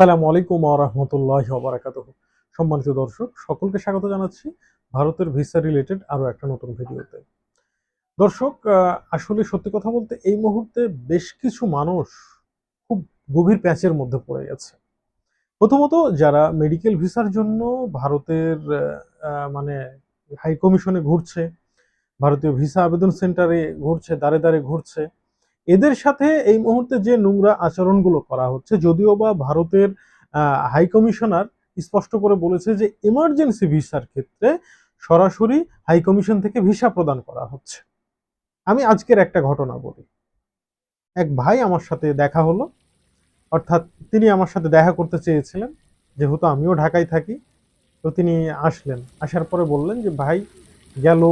আসসালামু আলাইকুম রহমতুল্লাহ বারাকাত সম্মানিত দর্শক, সকলকে স্বাগত জানাচ্ছি ভারতের ভিসা রিলেটেড আরও একটা নতুন ভিডিওতে। দর্শক আসলে সত্যি কথা বলতে এই মুহূর্তে বেশ কিছু মানুষ খুব গভীর প্যাচের মধ্যে পড়ে গেছে। প্রথমত, যারা মেডিকেল ভিসার জন্য ভারতের মানে হাই কমিশনে ঘুরছে, ভারতীয় ভিসা আবেদন সেন্টারে ঘুরছে দাঁড়ে দাঁড়ে ঘুরছে এদের সাথে এই মুহূর্তে যে নোংরা আচরণগুলো করা হচ্ছে, যদিও বা ভারতের হাই কমিশনার স্পষ্ট করে বলেছে যে ইমার্জেন্সি ভিসার ক্ষেত্রে সরাসরি হাই কমিশন থেকে ভিসা প্রদান করা হচ্ছে। আমি আজকের একটা ঘটনা বলি। এক ভাই আমার সাথে দেখা হলো। অর্থাৎ তিনি আমার সাথে দেখা করতে চেয়েছিলেন। যেহেতু আমিও ঢাকায় থাকি, তো তিনি আসলেন। আসার পরে বললেন যে, ভাই, গেল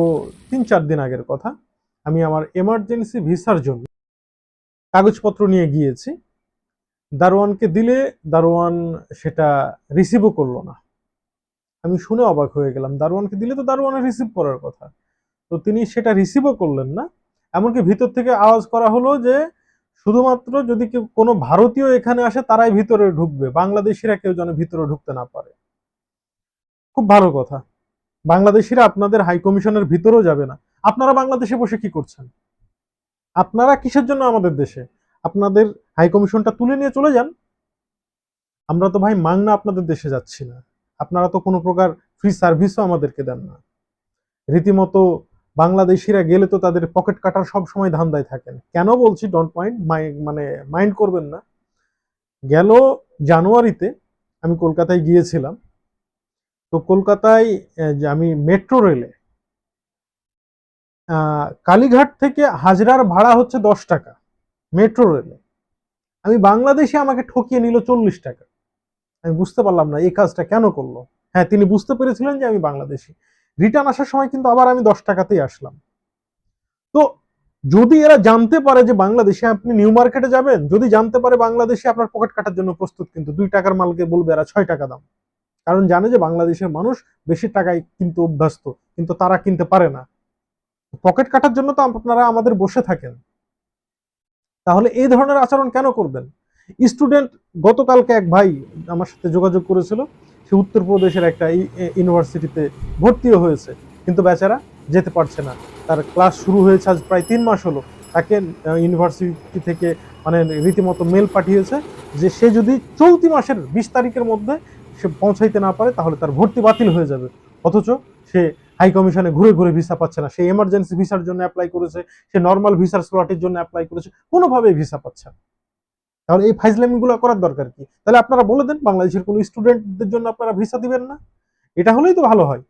তিন চার দিন আগের কথা। আমি আমার এমার্জেন্সি ভিসার জন্য কাগজপত্র নিয়ে গিয়েছি। দারোয়ানকে দিলে দারোয়ান সেটা রিসিভও করল না। আমি শুনে অবাক হয়ে গেলাম, দারোয়ানকে দিলে তো দারোয়ানের রিসিভ করার কথা। তো তিনি সেটা রিসিভও করলেন না। এমনকি ভিতর থেকে আওয়াজ করা হলো যে, শুধুমাত্র যদি কেউ কোনো ভারতীয় এখানে আসে, তারাই ভিতরে ঢুকবে। বাংলাদেশিরা কেউ যেন ভিতরে ঢুকতে না পারে। খুব ভালো কথা। বাংলাদেশিরা আপনাদের হাই কমিশনের ভিতরেও যাবে না। আপনারা বাংলাদেশে বসে কি করছেন? আপনারা কিসের জন্য আমাদের দেশে? আপনাদের হাই কমিশনটা তুলে নিয়ে চলে যান। আমরা তো ভাই মাংনা আপনাদের দেশে যাচ্ছি না। আপনারা তো কোনো প্রকার ফ্রি সার্ভিসও আমাদেরকে দেন না। রীতিমতো বাংলাদেশিরা গেলে তো তাদের পকেট কাটার সব সময় ধান্দায় থাকেন। কেন বলছি? ডোন্ট মাইন্ড মানে মাইন্ড করবেন না। গেল জানুয়ারিতে আমি কলকাতায় গিয়েছিলাম। তো কলকাতায় আমি মেট্রো রেলে কালীঘাট থেকে হাজরার ভাড়া হচ্ছে দশ টাকা, মেট্রো রেলে। আমি বাংলাদেশে আমাকে ঠকিয়ে নিল চল্লিশ টাকা। আমি বুঝতে পারলাম না এই কাজটা কেন করল। হ্যাঁ তিনি বুঝতে পেরেছিলেন যে আমি বাংলাদেশি। রিটার্ন আসার সময় কিন্তু আবার আমি দশ টাকাতেই আসলাম। তো যদি এরা জানতে পারে যে বাংলাদেশে আপনি নিউ মার্কেটে যাবেন, যদি জানতে পারে বাংলাদেশে আপনার পকেট কাটার জন্য প্রস্তুত, কিন্তু দুই টাকার মালকে বলবে এরা ছয় টাকা দাম। কারণ জানে যে বাংলাদেশের মানুষ বেশি টাকায় কিন্তু অভ্যস্ত, কিন্তু তারা কিনতে পারে না। পকেট কাটার জন্য তো আপনারা আমাদের বসে থাকেন। তাহলে এই ধরনের আচরণ কেন করবেন? স্টুডেন্ট গতকালকে এক ভাই আমার সাথে যোগাযোগ করেছিল। সে উত্তরপ্রদেশের একটা ইউনিভার্সিটিতে ভর্তিও হয়েছে। কিন্তু বেচারা যেতে পারছে না। তার ক্লাস শুরু হয়েছে আজ প্রায় তিন মাস হলো। তাকে ইউনিভার্সিটি থেকে মানে রীতিমতো মেল পাঠিয়েছে যে সে যদি চলতি মাসের বিশ তারিখের মধ্যে সে পৌঁছাইতে না পারে, তাহলে তার ভর্তি বাতিল হয়ে যাবে। অথচ সে হাই কমিশনে ঘুরে ঘুরে ভিসা পাচ্ছে না। সে এমার্জেন্সি ভিসার জন্য অ্যাপ্লাই করেছে, সে নর্মাল ভিসার স্লটের জন্য অ্যাপ্লাই করেছে, কোনোভাবেই ভিসা পাচ্ছে না। তাহলে এই ফাইজলামিগুলো করার দরকার কি? তাহলে আপনারা বলে দেন, বাংলাদেশের কোনো স্টুডেন্টদের জন্য আপনারা ভিসা দিবেন না? এটা হলেই তো ভালো হয়।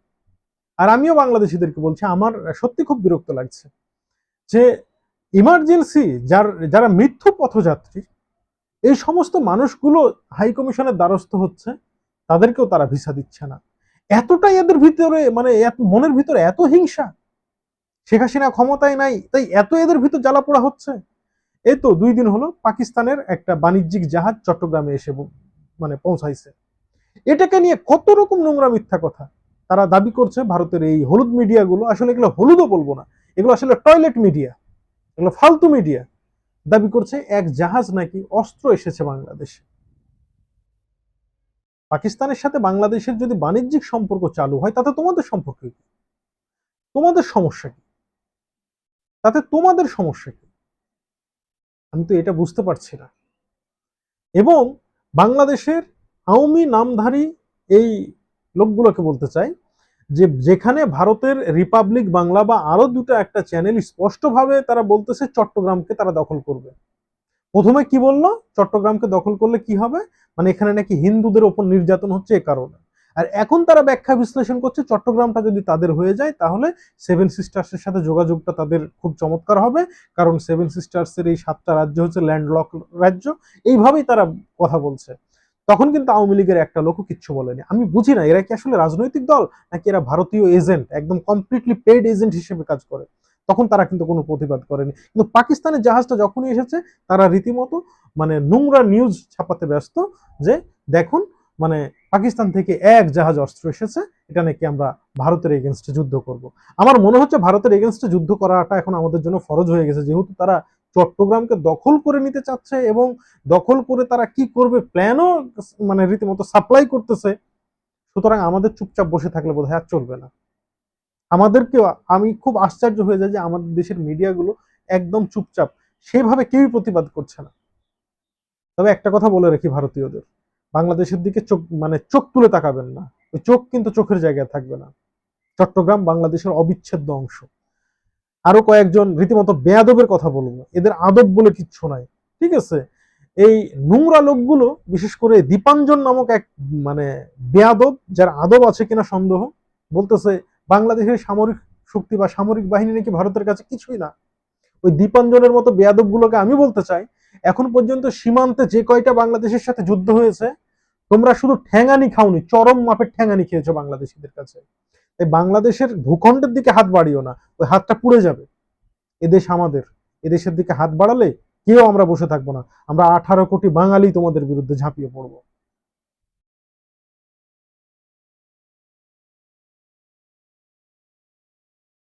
আর আমিও বাংলাদেশিদেরকে বলছি, আমার সত্যি খুব বিরক্ত লাগছে যে ইমার্জেন্সি যার, যারা মৃত্যু পথযাত্রী, এই সমস্ত মানুষগুলো হাই কমিশনের দ্বারস্থ হচ্ছে, তাদেরকেও তারা ভিসা দিচ্ছে না। এতটাই এদের ভিতরে মানে মনের ভিতরে এত হিংসা। শেখ হাসিনা ক্ষমতায় নাই, তাই এত এদের ভিতর জ্বালা পোড়া হচ্ছে। এই তো দুই দিন হলো পাকিস্তানের একটা বাণিজ্যিক জাহাজ চট্টগ্রামে এসে মানে পৌঁছাইছে। এটাকে নিয়ে কত রকম নোংরা মিথ্যা কথা তারা দাবি করছে ভারতের এই হলুদ মিডিয়াগুলো। আসলে এগুলো হলুদও বলব না, এগুলো আসলে টয়লেট মিডিয়া, এগুলো ফালতু মিডিয়া। দাবি করছে এক জাহাজ নাকি অস্ত্র এসেছে বাংলাদেশে। পাকিস্তানের সাথে বাংলাদেশের যদি বাণিজ্যিক সম্পর্ক চালু হয়, তাতে তোমাদের সম্পর্ক কি? তোমাদের সমস্যা কি? তাতে তোমাদের সমস্যা কি? আমি তো এটা বুঝতে পারছি না। এবং বাংলাদেশের আওয়ামী নামধারী এই লোকগুলোকে বলতে চাই যে, যেখানে ভারতের রিপাবলিক বাংলা বা আরও দুটো একটা চ্যানেল স্পষ্টভাবে তারা বলতেছে, চট্টগ্রামকে তারা দখল করবে। প্রথমে কি বলল? চট্টগ্রামকে দখল করলে কি হবে? মানে এখানে নাকি হিন্দুদের ওপর নির্যাতন হচ্ছে এ কারণে। আর এখন তারা ব্যাখ্যা বিশ্লেষণ করছে, চট্টগ্রামটা যদি তাদের হয়ে যায়, তাহলে সেভেন সিস্টার্সের সাথে যোগাযোগটা তাদের খুব চমৎকার হবে। কারণ সেভেন সিস্টার্সের এই সাতটা রাজ্য হচ্ছে ল্যান্ডলক রাজ্য। এইভাবেই তারা কথা বলছে। তখন কিন্তু আওয়ামী লীগের একটা লোকও কিচ্ছু বলেনি। আমি বুঝি না, এরা কি আসলে রাজনৈতিক দল? নাকি এরা ভারতীয় এজেন্ট একদম কমপ্লিটলি পেড এজেন্ট হিসেবে কাজ করে? তখন তারা কিন্তু কোনো প্রতিবাদ করেনি। কিন্তু পাকিস্তানের জাহাজটা যখনই এসেছে, তারা রীতিমতো মানে নোংরা নিউজ ছাপাতে ব্যস্ত যে দেখুন মানে পাকিস্তান থেকে এক জাহাজ অস্ত্র এসেছে, এটা নাকি আমরা ভারতের এগেনস্টে যুদ্ধ করব। আমার মনে হচ্ছে ভারতের এগেনস্টে যুদ্ধ করাটা এখন আমাদের জন্য ফরজ হয়ে গেছে, যেহেতু তারা চট্টগ্রামকে দখল করে নিতে চাচ্ছে এবং দখল করে তারা কি করবে প্ল্যানও মানে রীতিমতো সাপ্লাই করতেছে। সুতরাং আমাদের চুপচাপ বসে থাকলে বোধহয় আর চলবে না। আমাদেরকেও, আমি খুব আশ্চর্য হয়ে যায় যে আমাদের দেশের মিডিয়াগুলো একদম চুপচাপ। সেভাবে কেউই প্রতিবাদ করছে না। তবে একটা কথা বলে রাখি ভারতীয়দের, বাংলাদেশের দিকে চোখ মানে চোখ তুলে তাকাবেন না। ওই চোখ কিন্তু চোখের জায়গায় থাকবে না। চট্টগ্রাম বাংলাদেশের অবিচ্ছেদ্য অংশ। আরও কয়েকজন রীতিমতো বেয়াদবের কথা বলব এদের আদব বলে কিচ্ছু নাই। ঠিক আছে? এই নোংরা লোকগুলো, বিশেষ করে দীপাঞ্জন নামক এক মানে বেয়াদব, যার আদব আছে কিনা সন্দেহ, বলতেছে বাংলাদেশের সামরিক শক্তি বা সামরিক বাহিনী নাকি ভারতের কাছে কিছুই না। ওই দীপাঞ্জনের মতো বেয়াদব গুলোকে আমি বলতে চাই, এখন পর্যন্ত সীমান্তে যে কয়টা বাংলাদেশের সাথে যুদ্ধ হয়েছে, তোমরা শুধু ঠ্যাঙানি খাওনি, চরম মাপের ঠ্যাঙানি খেয়েছো বাংলাদেশিদের কাছে। তাই বাংলাদেশের ভূখণ্ডের দিকে হাত বাড়িও না, ওই হাতটা পুড়ে যাবে। এদেশ আমাদের এদেশের দিকে হাত বাড়ালে কেউ আমরা বসে থাকব না। আমরা আঠারো কোটি বাঙালি তোমাদের বিরুদ্ধে ঝাঁপিয়ে পড়ব।